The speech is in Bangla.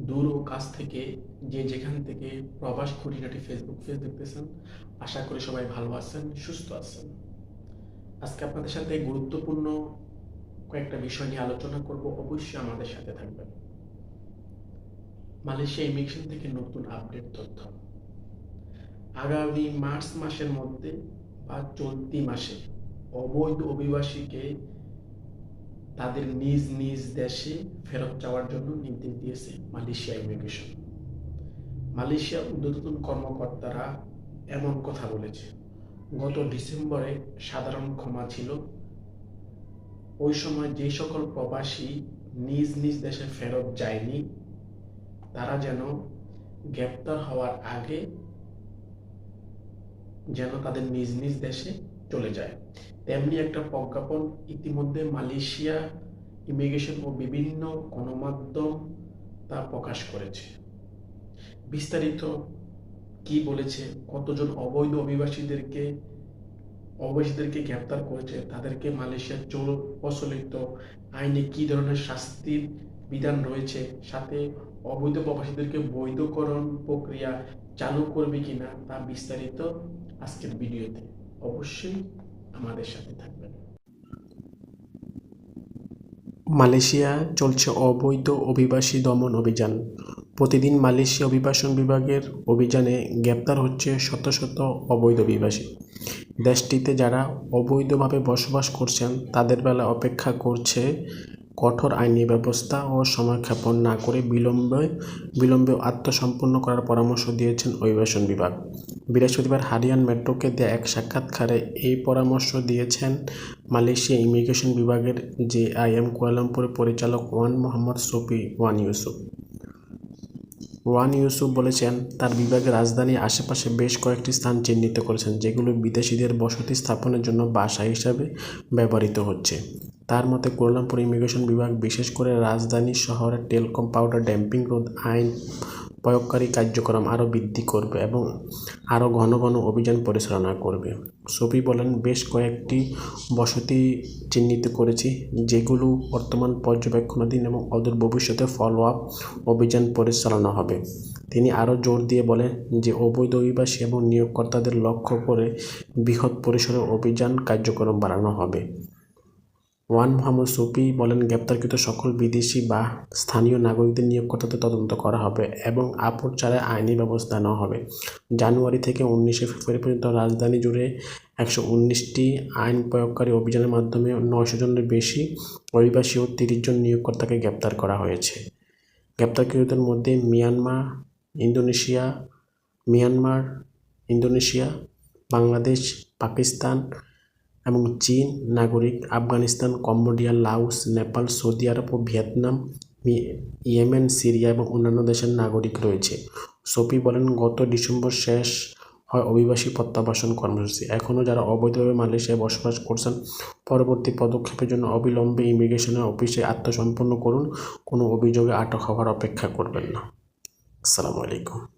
দূর ও কাছ থেকে যে যেখান থেকে প্রবাস খুঁটিনাটি ফেসবুক পেজ দেখতেছেন, আশা করি সবাই ভালো আছেন, সুস্থ আছেন। আজকে আপনাদের সাথে গুরুত্বপূর্ণ কয়েকটা বিষয় নিয়ে আলোচনা করব, অবশ্যই আমাদের সাথে থাকবেন। মালয়েশিয়া ইমিগ্রেশন থেকে নতুন আপডেট তথ্য। আগামী মার্চ মাসের মধ্যে বা চলতি মাসে অবৈধ অভিবাসীকে তাদের নিজ নিজ দেশে ফেরত যাওয়ার জন্য নির্দেশ দিয়েছে মালয়েশিয়া ইমিগ্রেশন। মালয়েশিয়া ঊর্ধ্বতন কর্মকর্তারা এমন কথা বলেছে। গত ডিসেম্বরে সাধারণ ক্ষমা ছিল। ওই সময় যে সকল প্রবাসী নিজ নিজ দেশে ফেরত যায়নি, তারা যেন গ্রেপ্তার হওয়ার আগে যেন তাদের নিজ নিজ দেশে চলে যায়। তেমনি একটা প্রজ্ঞাপন ইতিমধ্যে মালয়েশিয়া ইমিগ্রেশন ও বিভিন্ন গণমাধ্যম তা প্রকাশ করেছে। বিস্তারিত কি বলেছে, কতজন অবৈধ অভিবাসীদেরকে অভিবাসীদেরকে গ্রেপ্তার করেছে, তাদেরকে মালয়েশিয়ার চল প্রচলিত আইনে কি ধরনের শাস্তির বিধান রয়েছে, সাথে অবৈধ প্রবাসীদেরকে বৈধকরণ প্রক্রিয়া চালু করবে কিনা তা বিস্তারিত আজকের ভিডিওতে। অবশ্যই আমাদের সাথে থাকবেন। মালয়েশিয়া চলছে অবৈধ অভিবাসী দমন অভিযান। প্রতিদিন মালয়েশিয়া অভিবাসন বিভাগের অভিযানে গ্রেপ্তার হচ্ছে শত শত অবৈধ অভিবাসী। দেশটিতে যারা অবৈধভাবে বসবাস করছেন, তাদের বেলা অপেক্ষা করছে কঠোর আইনি ব্যবস্থা ও সময়ক্ষেপণ না করে বিলম্বে বিলম্বে আত্মসম্পন্ন করার পরামর্শ দিয়েছেন অভিবাসন বিভাগ। বৃহস্পতিবার হারিয়ান মেট্রোকে দেয়া এক সাক্ষাৎকারে এই পরামর্শ দিয়েছেন মালয়েশিয়া ইমিগ্রেশন বিভাগের জে আই এম পরিচালক Wan Mohammad Safi Wan Yusuf. Wan Yusuf বলেছেন, তার বিভাগের রাজধানীর আশেপাশে বেশ কয়েকটি স্থান চিহ্নিত করেছেন, যেগুলো বিদেশিদের বসতি স্থাপনের জন্য বাসা হিসাবে ব্যবহৃত হচ্ছে। তার মতে, কুয়ালালামপুর ইমিগ্রেশন বিভাগ বিশেষ করে রাজধানী শহরের টেলকম পাউডার ড্যাম্পিং রোড আইন প্রয়োগকারী কার্যক্রম আরও বৃদ্ধি করবে এবং আরও ঘন ঘন অভিযান পরিচালনা করবে। সফি বলেন, বেশ কয়েকটি বসতি চিহ্নিত করেছি, যেগুলো বর্তমান পর্যবেক্ষণাধীন এবং অদূর ভবিষ্যতে ফলো আপ অভিযান পরিচালনা হবে। তিনি আরও জোর দিয়ে বলেন যে, অবৈধ অভিবাসী এবং নিয়োগকর্তাদের লক্ষ্য করে বৃহৎ পরিসরে অভিযান কার্যক্রম বাড়ানো হবে। ওয়ান মোহাম্মদ সুফি বলেন, গ্রেপ্তারকৃত সকল বিদেশি বা স্থানীয় নাগরিকদের নিয়োগকর্তাদের তদন্ত করা হবে এবং আপদ ছাড়া আইনি ব্যবস্থা নেওয়া হবে। জানুয়ারি থেকে উনিশে ফেব্রুয়ারি পর্যন্ত রাজধানী জুড়ে একশো উনিশটি আইন প্রয়োগকারী অভিযানের মাধ্যমে নয়শো জনের বেশি অভিবাসী ও তিরিশ জন নিয়োগকর্তাকে গ্রেপ্তার করা হয়েছে। গ্রেপ্তারকৃতদের মধ্যে Myanmar, Indonesia Myanmar, Indonesia, Bangladesh, Pakistan এবং চীন, নাগরিক, Afghanistan, Cambodia Laos Nepal, Saudi আরব ও ভিয়েতনাম ইয়েমেন, সিরিয়া এবং অন্যান্য দেশের নাগরিক রয়েছে। সফি বলেন, গত ডিসেম্বর শেষ হয় অভিবাসী প্রত্যাবাসন কর্মসূচি। এখনও যারা অবৈধভাবে মালয়েশিয়ায় বসবাস করছেন, পরবর্তী পদক্ষেপের জন্য অবিলম্বে ইমিগ্রেশনের অফিসে আত্মসম্পন্ন করুন। কোনো অভিযোগে আটক হওয়ার অপেক্ষা করবেন না। আসসালামু আলাইকুম।